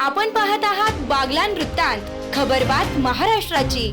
आपण पाहत आहात बागलान वृत्तांत खबरबात महाराष्ट्राची.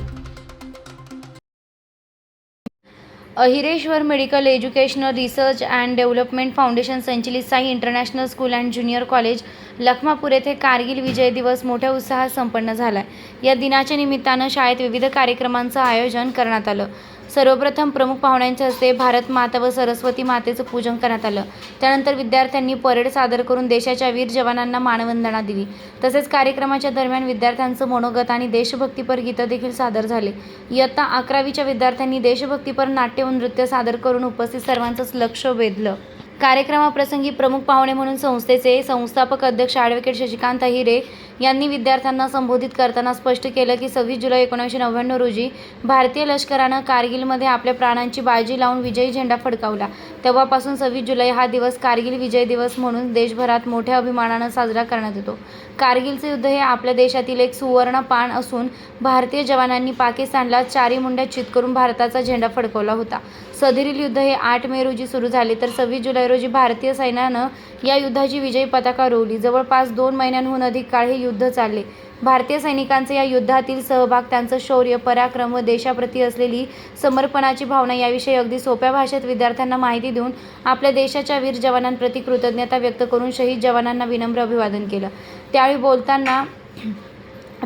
Ahireshwar medical educational research and development foundation संचलित Sai international school and junior college Lakhmapur येथे कारगिल विजय दिवस मोठ्या उत्साहात संपन्न झाला या दिनाच्या निमित्तानं शाळेत विविध कार्यक्रमांचं आयोजन करण्यात आलं. सर्वप्रथम प्रमुख पाहुण्यांच्या हस्ते भारत माता व सरस्वती मातेचं पूजन करण्यात आलं. त्यानंतर विद्यार्थ्यांनी परेड सादर करून देशाच्या वीर जवानांना मानवंदना दिली. तसेच कार्यक्रमाच्या दरम्यान विद्यार्थ्यांचं मनोगत आणि देशभक्तीपर गीतं देखील सादर झाले. इयत्ता अकरावीच्या विद्यार्थ्यांनी देशभक्तीपर नाट्य व नृत्य सादर करून उपस्थित सर्वांचंच लक्ष वेधलं. कार्यक्रमाप्रसंगी प्रमुख पाहुणे म्हणून संस्थेचे संस्थापक अध्यक्ष ॲडव्होकेट शशिकांत हिरे यांनी विद्यार्थ्यांना संबोधित करताना स्पष्ट केलं की सव्वीस जुलै एकोणीसशे नव्याण्णव रोजी भारतीय लष्करानं कारगिलमध्ये आपल्या प्राणांची बाजी लावून विजयी झेंडा फडकावला. तेव्हापासून सव्वीस जुलै हा दिवस कारगिल विजय दिवस म्हणून देशभरात मोठ्या अभिमानानं साजरा करण्यात येतो. कारगिलचे युद्ध हे आपल्या देशातील एक सुवर्ण पान असून भारतीय जवानांनी पाकिस्तानला चारी मुंड्या चित करून भारताचा झेंडा फडकवला होता. सदरील युद्ध हे आठ मे रोजी सुरू झाले तर सव्वीस जुलै रोजी भारतीय सैन्यानं या युद्धाची विजयी पताका रोवली जवळपास दोन महिन्यांहून अधिक काळ हे युद्ध चालले. भारतीय सैनिकांचे या युद्धातील सहभाग त्यांचं शौर्य पराक्रम व देशाप्रती असलेली समर्पणाची भावना याविषयी अगदी सोप्या भाषेत विद्यार्थ्यांना माहिती देऊन आपल्या देशाच्या वीर जवानांप्रती कृतज्ञता व्यक्त करून शहीद जवानांना विनम्र अभिवादन केलं. त्यावेळी बोलताना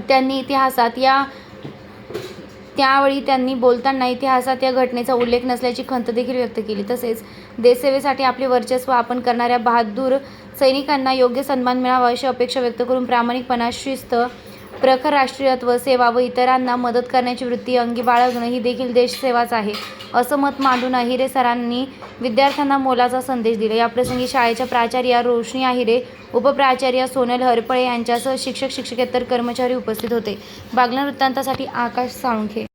त्यांनी इतिहासात या त्यावेळी त्यांनी बोलताना इतिहासात या घटनेचा उल्लेख नसल्याची खंत देखील व्यक्त केली. तसेच देशसेवेसाठी आपले वर्चस्व आपण करणाऱ्या बहादूर सैनिकांना योग्य सन्मान मिळावा अशी अपेक्षा व्यक्त करून प्रामाणिकपणा शिस्त प्रखर राष्ट्रीयत्व सेवा व इतरांना मदत करण्याची वृत्ती अंगी बाळगणं ही देखील देशसेवाच आहे असं मत मांडून अहिरे सरांनी विद्यार्थ्यांना मोलाचा संदेश दिला. याप्रसंगी शाळेच्या प्राचार्या रोशनी अहिरे उपप्राचार्य सोनल हरपळे यांच्यासह शिक्षक शिक्षकेतर कर्मचारी उपस्थित होते. बागला वृत्तांतासाठी आकाश साळुंखे.